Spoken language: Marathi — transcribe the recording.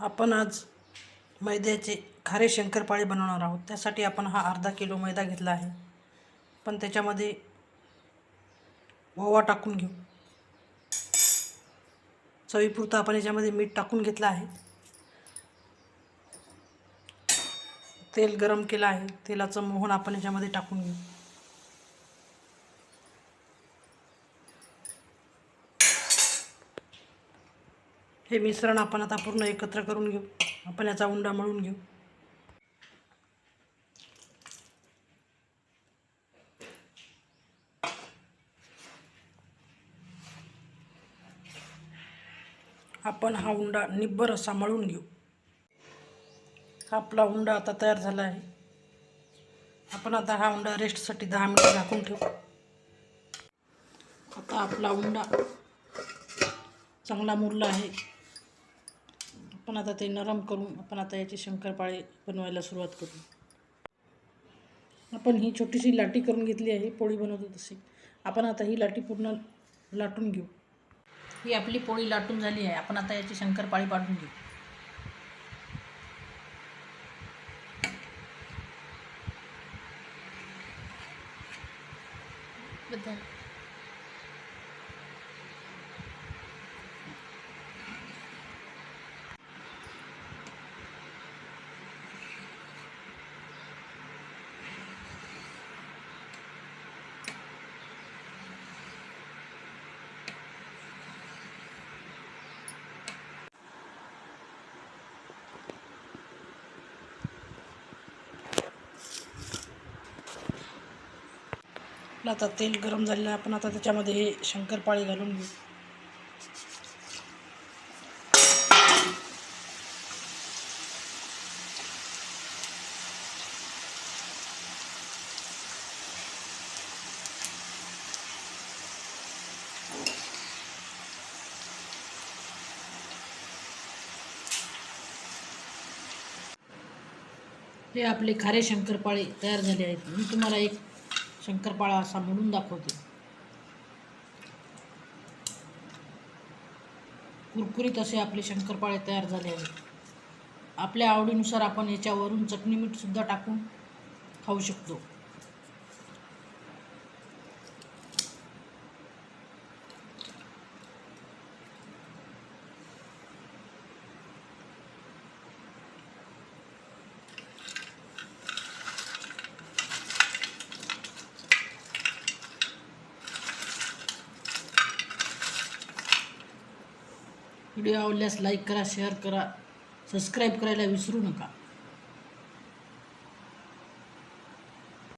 आपण आज मैद्याचे खारे शंकरपाळे बनवणार आहोत. त्यासाठी आपण हा अर्धा किलो मैदा घेतला आहे. पण त्याच्यामध्ये ओवा टाकून घेऊ. चवीपुरतं आपण याच्यामध्ये मीठ टाकून घेतलं आहे. तेल गरम केलं आहे. तेलाचं मोहन आपण याच्यामध्ये टाकून घेऊ. हे मिश्रण आपण आता पूर्ण एकत्र करून घेऊ. आपण याचा उंडा मळून घेऊ. आपण हा उंडा निब्बर असा मळून घेऊ. आपला उंडा आता तयार झाला आहे. आपण आता हा उंडा रेस्टसाठी दहा मिनिटं झाकून ठेवू. आता आपला उंडा चांगला मुरला आहे. आपण आता ते नरम करून आपण आता याचे शंकरपाळे बनवायला सुरुवात करू. आपण ही छोटीशी लाटी करून घेतली आहे पोळी बनवतो तशी. आपण आता ही लाटी पूर्ण लाटून घेऊ. ही आपली पोळी लाटून झाली आहे. आपण आता याची शंकरपाळी पाडून घेऊ. बद्दल आपलं आता तेल गरम झालेलं आहे. आपण आता त्याच्यामध्ये हे शंकरपाळी घालून घेऊ. हे आपले खारे शंकरपाळे तयार झाले आहेत. मी तुम्हाला एक शंकरपाळा असा म्हणून दाखवते. कुरकुरीत असे आपले शंकरपाळे तयार झाले आहेत. आपल्या आवडीनुसार आपण याच्यावरून चटणी मीठसुद्धा टाकून खाऊ शकतो. व्हिडिओ आवडल्यास लाईक करा शेअर करा सबस्क्राईब करायला विसरू नका.